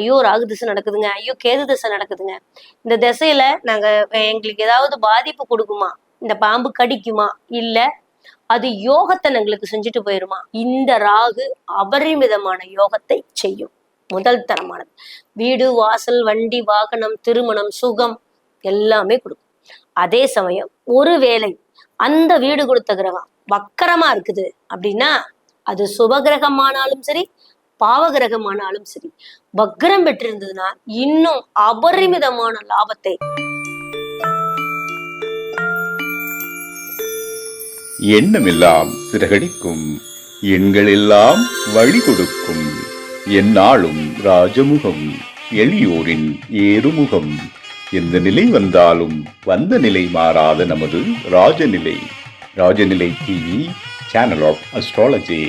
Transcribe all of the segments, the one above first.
ஐயோ ராகு திசை நடக்குதுங்க. ஐயோ கேது திசை நடக்குதுங்க. இந்த திசையில நாங்க எங்களுக்கு ஏதாவது பாதிப்பு கொடுக்குமா? இந்த பாம்பு கடிக்குமா? இல்ல அது யோகத்தை எங்களுக்கு செஞ்சுட்டு போயிருமா? இந்த ராகு அபரிமிதமான யோகத்தை செய்யும். முதல் தரமானது. வீடு வாசல் வண்டி வாகனம் திருமணம் சுகம் எல்லாமே கொடுக்கும். அதே சமயம் ஒருவேளை அந்த வீடு கொடுத்த கிரகம் வக்கரமா இருக்குது அப்படின்னா அது சுபகிரகமானாலும் சரி பாவகிரகமானாலும் சரி வக்ரம் பெற்றிருந்ததுன்னா இன்னும் அபரிமிதமான லாபத்தை. எண்ணமெல்லாம் சிறகடிக்கும் எண்களெல்லாம் வழி கொடுக்கும் எந்நாளும் ராஜமுகம் எளியோரின் ஏறுமுகம். எந்த நிலை வந்தாலும் வந்த நிலை மாறாத நமது Rajanilai. Rajanilai TV channel of astrology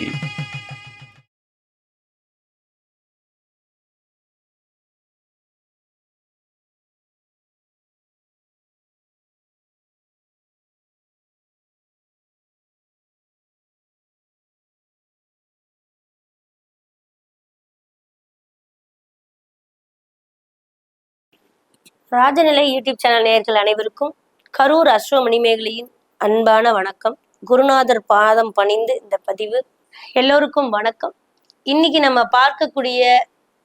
Rajanilai YouTube channel நேயர்கள் அனைவருக்கும் கரூர் அஸ்வமணி மேகலையின் அன்பான வணக்கம். குருநாதர் பாதம் பணிந்து இந்த பதிவு எல்லோருக்கும் வணக்கம். இன்னைக்கு நம்ம பார்க்கக்கூடிய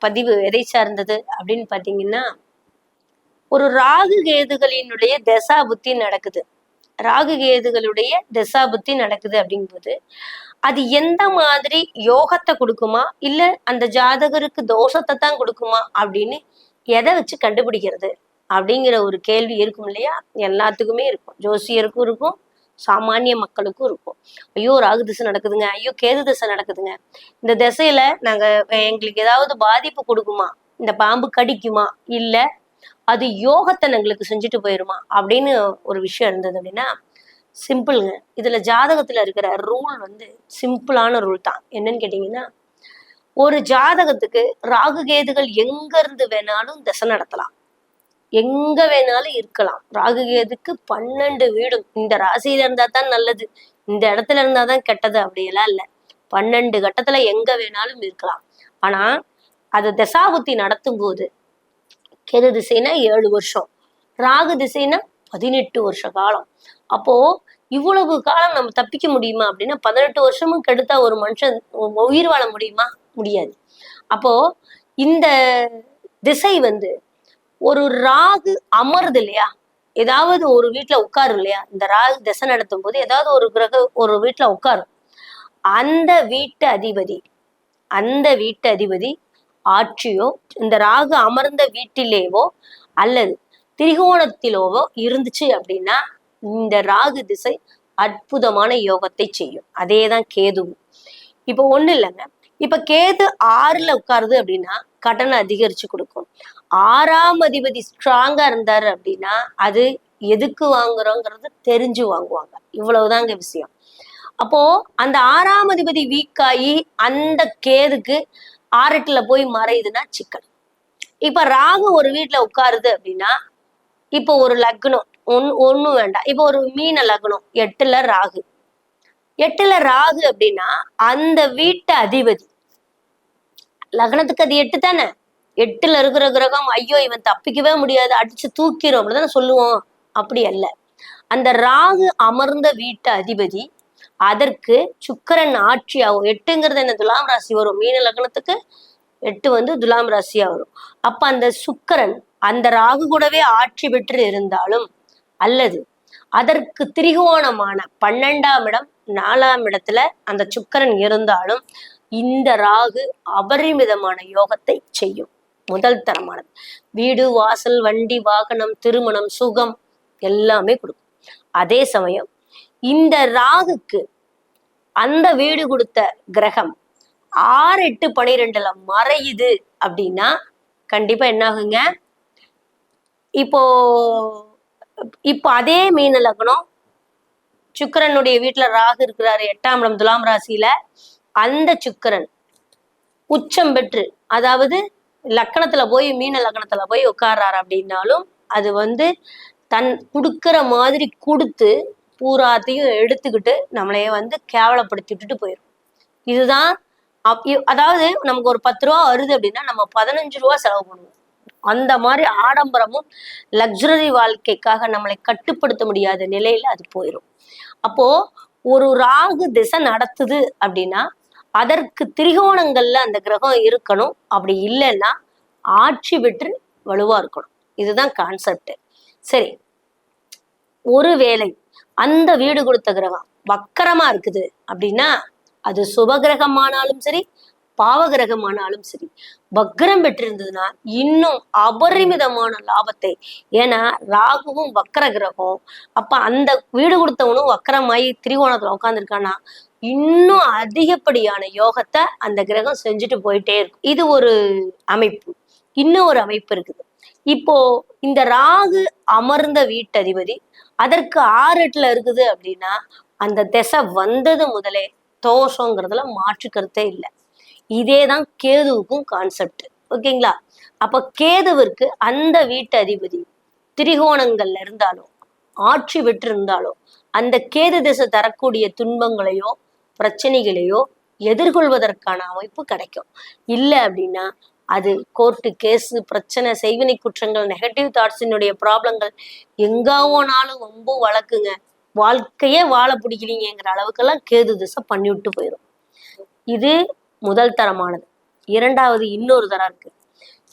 பதிவு எதை சார்ந்தது அப்படின்னு பார்த்தீங்கன்னா ஒரு ராகு கேதுகளினுடைய தசா புத்தி நடக்குது. ராகு கேதுகளுடைய தசா புத்தி நடக்குது அப்படிங்கும்போது அது எந்த மாதிரி யோகத்தை கொடுக்குமா? இல்ல அந்த ஜாதகருக்கு தோஷத்தை தான் கொடுக்குமா அப்படின்னு எதை வச்சு கண்டுபிடிக்கிறது? அப்படிங்கிற ஒரு கேள்வி இருக்கும் இல்லையா? எல்லாத்துக்குமே இருக்கும். ஜோசியருக்கும் இருக்கும். சாமானிய மக்களுக்கும் இருக்கும். ஐயோ ராகு திசை நடக்குதுங்க. ஐயோ கேது திசை நடக்குதுங்க. இந்த திசையில நாங்க எங்களுக்கு ஏதாவது பாதிப்பு கொடுக்குமா? இந்த பாம்பு கடிக்குமா? இல்ல அது யோகத்தை எங்களுக்கு செஞ்சுட்டு போயிருமா? அப்படின்னு ஒரு விஷயம் இருந்தது அப்படின்னா சிம்பிளுங்க. இதுல ஜாதகத்துல இருக்கிற ரூல் வந்து சிம்பிளான ரூல் தான். என்னன்னு கேட்டீங்கன்னா ஒரு ஜாதகத்துக்கு ராகு கேதுகள் எங்க இருந்து வேணாலும் திசை நடத்தலாம். எங்க வேணாலும் இருக்கலாம். ராகு கேதுக்கு பன்னெண்டு வீடும். இந்த ராசியில இருந்தா தான் நல்லது. இந்த இடத்துல இருந்தா தான் கெட்டது அப்படியெல்லாம் இல்ல. பன்னெண்டு கட்டத்துல எங்க வேணாலும் இருக்கலாம். ஆனா அது தசாபுத்தி நடத்தும் போது கெது திசைனா ஏழு வருஷம். ராகு திசைனா பதினெட்டு வருஷ காலம். அப்போ இவ்வளவு காலம் நம்ம தப்பிக்க முடியுமா அப்படின்னா பதினெட்டு வருஷமும் கெடுத்தா ஒரு மனுஷன் உயிர் வாழ முடியுமா? முடியாது. அப்போ இந்த திசை வந்து ஒரு ராகு அமருது இல்லையா? ஏதாவது ஒரு வீட்டுல உட்காரும் இல்லையா? இந்த ராகு திசை நடத்தும் போது ஏதாவது ஒரு கிரக ஒரு வீட்டுல உட்காரும். அந்த வீட்டு அதிபதி அந்த வீட்டு அதிபதி ஆட்சியோ இந்த ராகு அமர்ந்த வீட்டிலேவோ அல்லது திரிகோணத்திலோவோ இருந்துச்சு அப்படின்னா இந்த ராகு திசை அற்புதமான யோகத்தை செய்யும். அதே தான் கேதுவும். இப்போ ஒண்ணு இல்லைங்க. இப்ப கேது ஆறுல உட்காருது அப்படின்னா கடனை அதிகரிச்சு கொடுக்கும். ஆறாம் அதிபதி ஸ்ட்ராங்கா இருந்தாரு அப்படின்னா அது எதுக்கு வாங்குறோங்கிறது தெரிஞ்சு வாங்குவாங்க. இவ்வளவுதாங்க விஷயம். அப்போ அந்த ஆறாம் அதிபதி வீக் ஆகி அந்த கேதுக்கு ஆரெட்டுல போய் மறையுதுன்னா சிக்கன் இப்ப ராகு ஒரு வீட்டுல உட்காருது அப்படின்னா இப்போ ஒரு லக்னம் ஒன் ஒண்ணும் வேண்டாம். இப்போ ஒரு மீன லக்னம் எட்டுல ராகு. எட்டுல ராகு அப்படின்னா அந்த வீட்டு அதிபதி. லக்னத்துக்கு அது எட்டு தானே? எட்டுல இருக்கிற கிரகம் ஐயோ இவன் தப்பிக்கவே முடியாது அடிச்சு தூக்கிரும் அப்படிதான் சொல்லுவோம். அப்படி அல்ல. அந்த ராகு அமர்ந்த வீட்டு அதிபதி அதற்கு சுக்கரன் ஆட்சியாகும். எட்டுங்கிறது என்ன? துலாம் ராசி வரும். மீன லக்னத்துக்கு எட்டு வந்து துலாம் ராசியா வரும். அப்ப அந்த சுக்கரன் அந்த ராகு கூடவே ஆட்சி பெற்று இருந்தாலும் அல்லது அதற்கு திரிகோணமான பன்னெண்டாம் இடம் நாலாம் இடத்துல அந்த சுக்கரன் இருந்தாலும் இந்த ராகு அபரிமிதமான யோகத்தை செய்யும். முதல் தரமானது வீடு வாசல் வண்டி வாகனம் திருமணம் சுகம் எல்லாமே கொடுக்கும். அதே சமயம் இந்த ராகுக்கு அந்த வீடு கொடுத்த கிரகம் ஆறு எட்டு பனிரெண்டுல மறையுது அப்படின்னா கண்டிப்பா என்ன ஆகுங்க இப்போ இப்போ அதே மீன லக்னம் சுக்கிரனுடைய வீட்டுல ராகு இருக்கிறாரு எட்டாம் இடம் துலாம் ராசியில அந்த சுக்கிரன் உச்சம் பெற்று அதாவது லக்கணத்துல போய் மீன லக்கணத்துல போய் உட்கார்றாரு அப்படின்னாலும் அது வந்து தன் கொடுக்கிற மாதிரி கொடுத்து பூராத்தையும் எடுத்துக்கிட்டு நம்மளைய வந்து கேவலப்படுத்தி விட்டுட்டு போயிடும் இதுதான் அப்- அதாவது நமக்கு ஒரு பத்து ரூபா வருது அப்படின்னா நம்ம பதினஞ்சு ரூபா செலவு பண்ணுவோம். அந்த மாதிரி ஆடம்பரமும் லக்ஸுரி வாழ்க்கைக்காக நம்மளை கட்டுப்படுத்த முடியாத நிலையில அது போயிடும் அப்போ ஒரு ராகு திசை நடத்துது அப்படின்னா அதற்கு திரிகோணங்கள்ல அந்த கிரகம் இருக்கணும். அப்படி இல்லைன்னா ஆட்சி பெற்று வலுவா இருக்கணும். இதுதான் கான்செப்ட் சரி. ஒருவேளை அந்த வீடு கொடுத்த கிரகம் வக்கரமா இருக்குது அப்படின்னா அது சுபகிரகமானாலும் சரி பாவகிரகமானாலும் சரி வக்ரம் பெற்றிருந்ததுன்னா இன்னும் அபரிமிதமான லாபத்தை. ஏன்னா ராகுவும் வக்கர கிரகம். அப்ப அந்த வீடு கொடுத்தவனும் வக்கரமாயி திரிகோணத்துல உட்காந்துருக்கானா இன்னும் அதிகப்படியான யோகத்தை அந்த கிரகம் செஞ்சுட்டு போயிட்டே இருக்கும். இது ஒரு அமைப்பு. இன்னும் ஒரு அமைப்பு இருக்குது. இப்போ இந்த ராகு அமர்ந்த வீட்டதிபதி அதற்கு ஆறு எட்டுல இருக்குது அப்படின்னா அந்த திசை வந்தது முதலே தோஷங்கிறதுல மாற்று கருத்தே இல்லை. இதே தான் கேதுவுக்கும் கான்செப்ட் ஓகேங்களா? அப்ப கேதுவிற்கு அந்த வீட்டு அதிபதி திரிகோணங்கள்ல இருந்தாலும் ஆட்சி பெற்று இருந்தாலும் அந்த கேது திசை தரக்கூடிய துன்பங்களையோ பிரச்சனைகளையோ எதிர்கொள்வதற்கான அமைப்பு கிடைக்கும். இல்லை அப்படின்னா அது கோர்ட்டு கேஸு பிரச்சனை செய்வினை குற்றங்கள் நெகட்டிவ் தாட்ஸினுடைய ப்ராப்ளங்கள் எங்காவோனாலும் ரொம்ப வழக்குங்க. வாழ்க்கையே வாழ பிடிக்கிறீங்கிற அளவுக்கெல்லாம் கேது திசை பண்ணி விட்டு போயிடும் இது முதல் தரமானது. இரண்டாவது இன்னொரு தரம் இருக்கு.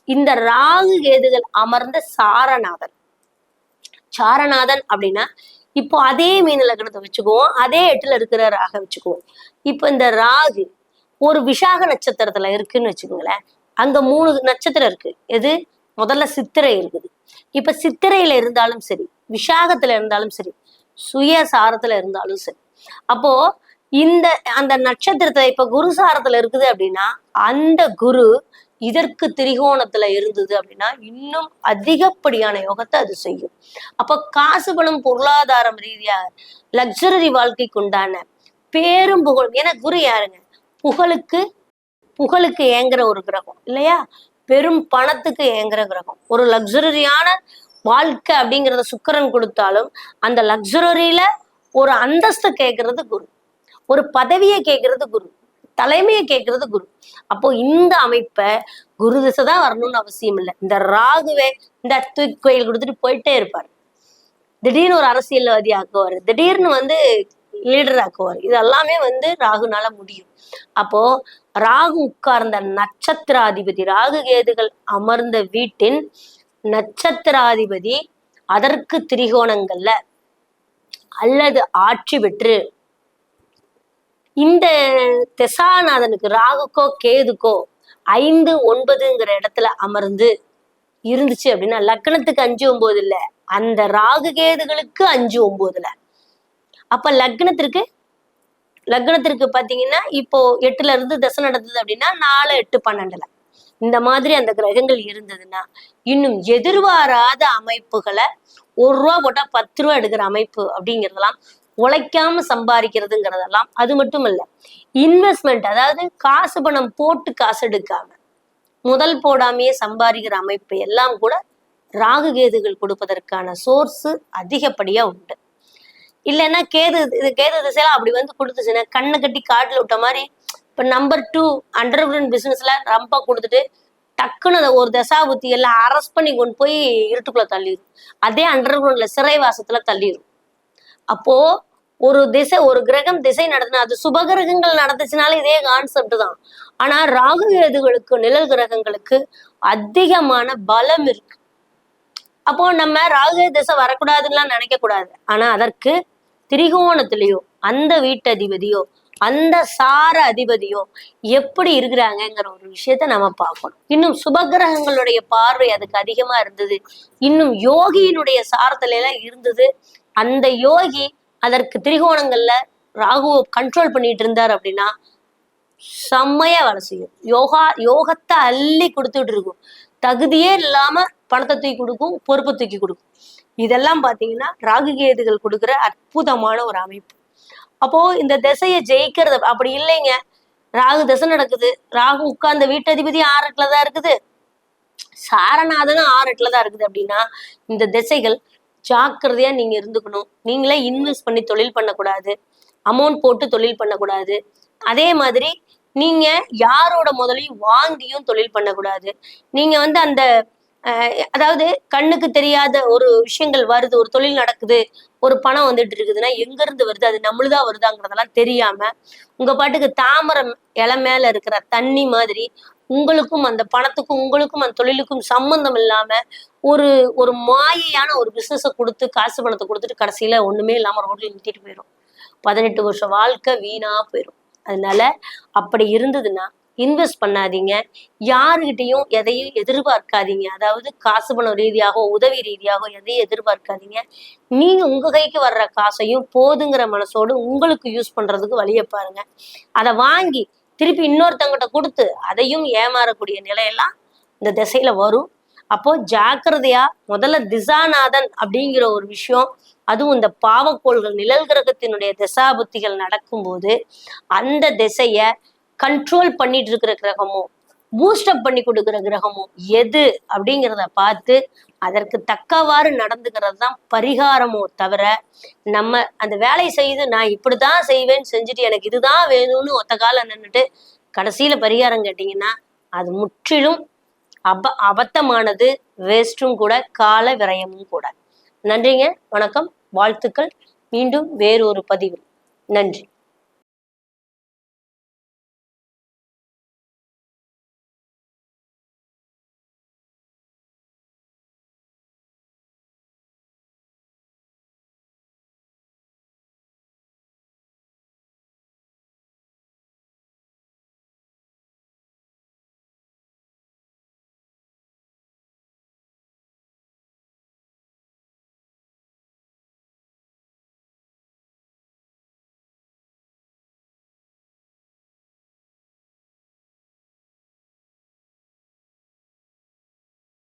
இந்த ராகு கேதுகள் அமர்ந்த சாரநாதன். சாரநாதன் அப்படின்னா இப்போ அதே மீன லக்னத்தை வச்சுக்குவோம் அதே எட்டுல இருக்கிற ராக வச்சுக்குவோம். இப்போ இந்த ராகு ஒரு விசாக நட்சத்திரத்துல இருக்குன்னு வச்சுக்கோங்களேன். அங்க மூணு நட்சத்திரம் இருக்கு. எது? முதல்ல சித்திரை இருக்குது. இப்ப சித்திரையில இருந்தாலும் சரி விஷாகத்துல இருந்தாலும் சரி சுய சாரத்துல இருந்தாலும் சரி. அப்போ இந்த அந்த நட்சத்திரத்தை இப்ப குரு சாரத்துல இருக்குது அப்படின்னா அந்த குரு இதற்கு திரிகோணத்துல இருந்தது அப்படின்னா இன்னும் அதிகப்படியான யோகத்தை அது செய்யும். அப்ப காசு பணம் பொருளாதாரம் ரீதியா லக்ஸரி வாழ்க்கைக்கு உண்டான பேரும் புகழ் ஏன்னா குரு யாருங்க? புகழுக்கு புகழுக்கு ஏங்குற ஒரு கிரகம் இல்லையா? பெரும் பணத்துக்கு ஏங்குற கிரகம். ஒரு லக்ஸரியான வாழ்க்கை அப்படிங்கிறத சுக்கிரன் கொடுத்தாலும் அந்த லக்ஸரியில ஒரு அந்தஸ்து கேட்கறது குரு. ஒரு பதவியை கேட்கறது குரு. தலைமையை கேட்கறது குரு. அப்போ இந்த அமைப்பை குரு திசை தான் வரணும்னு அவசியம் இல்லை. இந்த ராகுவே இந்த தூக்கி கோயில் கொடுத்துட்டு போயிட்டே இருப்பார். திடீர்னு ஒரு அரசியல்வாதி ஆக்குவார். திடீர்னு வந்து லீடர் ஆக்குவார். இது எல்லாமே வந்து ராகுனால முடியும். அப்போ ராகு உட்கார்ந்த நட்சத்திராதிபதி ராகு கேதுகள் அமர்ந்த வீட்டின் நட்சத்திராதிபதி அதற்கு திரிகோணங்கள்ல அல்லது ஆட்சி பெற்று இந்த தெசாநாதனுக்கு ராகுக்கோ கேதுக்கோ ஐந்து ஒன்பதுங்கிற இடத்துல அமர்ந்து இருந்துச்சு அப்படின்னா லக்னத்துக்கு அஞ்சு ஒன்பது இல்ல. அந்த ராகு கேதுகளுக்கு அஞ்சு ஒன்பதுல. அப்ப லக்னத்திற்கு லக்னத்திற்கு பாத்தீங்கன்னா இப்போ எட்டுல இருந்து தசை நடந்தது அப்படின்னா நாலு எட்டு பன்னெண்டுல. இந்த மாதிரி அந்த கிரகங்கள் இருந்ததுன்னா இன்னும் எதிர்பாராத அமைப்புகளை ஒரு ரூபா போட்டா பத்து ரூபா எடுக்கிற அமைப்பு அப்படிங்கிறதெல்லாம் உழைக்காம சம்பாதிக்கிறதுங்கிறதெல்லாம் அது மட்டும் இல்ல இன்வெஸ்ட்மெண்ட் அதாவது காசு பணம் போட்டு காசு எடுக்காம முதல் போடாமையே சம்பாதிக்கிற அமைப்பு எல்லாம் கூட ராகு கேதுகள் கொடுப்பதற்கான சோர்ஸ் அதிகப்படியா உண்டு. இல்லைன்னா கேது இது கேது திசையில அப்படி வந்து கொடுத்துச்சுன்னா கண்ணை கட்டி காட்டில் விட்ட மாதிரி இப்ப நம்பர் டூ அண்டர் கிரவுண்ட் பிசினஸ்ல ரொம்ப கொடுத்துட்டு டக்குன்னு அதை ஒரு தசாபுத்தி எல்லாம் அரெஸ்ட் பண்ணி கொண்டு போய் இருட்டுக்குள்ள தள்ளிடும் அதே அண்டர் கிரவுண்ட்ல சிறைவாசத்துல தள்ளிடும் அப்போ ஒரு திசை ஒரு கிரகம் திசை நடத்தினா அது சுபகிரகங்கள் நடந்துச்சுனாலும் இதே கான்செப்ட் தான். ஆனா ராகு கேதுகளுக்கு நிழல் கிரகங்களுக்கு அதிகமான பலம் இருக்கு. அப்போ நம்ம ராகு திசை வரக்கூடாதுலாம் நினைக்க கூடாது ஆனா அதற்கு திரிகோணத்திலேயோ அந்த வீட்டு அதிபதியோ அந்த சார அதிபதியோ எப்படி இருக்கிறாங்கங்கிற ஒரு விஷயத்த நம்ம பார்க்கணும். இன்னும் சுபகிரகங்களுடைய பார்வை அதுக்கு அதிகமா இருந்தது. இன்னும் யோகியினுடைய சாரத்துல எல்லாம் இருந்தது. அந்த யோகி அதற்கு திரிகோணங்கள்ல ராகுவை கண்ட்ரோல் பண்ணிட்டு இருந்தார் அப்படின்னா செம்மையா வேலை செய்யும். யோகா யோகத்தை அள்ளி கொடுத்துட்டு இருக்கும். தகுதியே இல்லாம பணத்தை தூக்கி கொடுக்கும் பொறுப்பை தூக்கி கொடுக்கும். இதெல்லாம் பாத்தீங்கன்னா ராகு கேதுகள் கொடுக்குற அற்புதமான ஒரு அமைப்பு. அப்போ இந்த திசையை ஜெயிக்கிறது அப்படி இல்லைங்க. ராகு திசை நடக்குது. ராகு உட்கார்ந்த வீட்டதிபதி ஆறு எட்டுல தான் இருக்குது. சாரநாதனும் ஆறு தான் இருக்குது அப்படின்னா இந்த திசைகள் ஜாக்கிரதையா நீங்க இருந்துக்கணும். நீங்களே இன்வெஸ்ட் பண்ணி தொழில் பண்ணக்கூடாது. அமௌண்ட் போட்டு தொழில் பண்ணக்கூடாது. அதே மாதிரி நீங்க யாரோட முதலையும் வாங்கியும் தொழில் பண்ணக்கூடாது. நீங்க வந்து அந்த அஹ், அதாவது கண்ணுக்கு தெரியாத ஒரு விஷயங்கள் வருது ஒரு தொழில் நடக்குது ஒரு பணம் வந்துட்டு இருக்குதுன்னா எங்க இருந்து வருது அது நம்மளுதா வருதாங்கிறதெல்லாம் தெரியாம உங்க பாட்டுக்கு தாமரம் இலை மேல இருக்கிற தண்ணி மாதிரி உங்களுக்கும் அந்த பணத்துக்கும் உங்களுக்கும் அந்த தொழிலுக்கும் சம்பந்தம் இல்லாம ஒரு ஒரு மாயையான ஒரு பிசினஸை கொடுத்து காசு பணத்தை கொடுத்துட்டு கடைசியில ஒண்ணுமே இல்லாம ரோட்ல நிறுத்திட்டு போயிடும் பதினெட்டு வருஷம் வாழ்க்கை வீணா போயிடும் அதனால அப்படி இருந்ததுன்னா இன்வெஸ்ட் பண்ணாதீங்க. யாருகிட்டையும் எதையும் எதிர்பார்க்காதீங்க. அதாவது காசு பணம் ரீதியாகவோ உதவி ரீதியாகவோ எதையும் எதிர்பார்க்காதீங்க. நீங்க உங்க கைக்கு வர்ற காசையும் போதுங்கிற மனசோடு உங்களுக்கு யூஸ் பண்றதுக்கு வழியை பாருங்க. அதை வாங்கி திருப்பி இன்னொருத்தங்கிட்ட கொடுத்து அதையும் ஏமாறக்கூடிய நிலையெல்லாம் இந்த திசையில வரும். அப்போ ஜாக்கிரதையா முதல்ல திசாநாதன் அப்படிங்கிற ஒரு விஷயம் அதுவும் இந்த பாவக்கோள்கள் நிழல் கிரகத்தினுடைய திசாபுத்திகள் நடக்கும்போது அந்த திசைய கண்ட்ரோல் பண்ணிட்டு இருக்கிற கிரகமும் பூஸ்டப் பண்ணி கொடுக்குற கிரகமும் எது அப்படிங்கிறத பார்த்து அதற்கு தக்கவாறு நடந்துக்கிறது தான் பரிகாரமோ தவிர நம்ம அந்த வேலையை செய்து நான் இப்படிதான் செய்வேன்னு செஞ்சுட்டு எனக்கு இதுதான் வேணும்னு ஒத்த கால நின்றுட்டு கடைசியில பரிகாரம் கேட்டீங்கன்னா அது முற்றிலும் அப அபத்தமானது வேஸ்ட்டும் கூட கால விரயமும் கூட. நன்றிங்க வணக்கம் வாழ்த்துக்கள். மீண்டும் வேறொரு பதிவு நன்றி.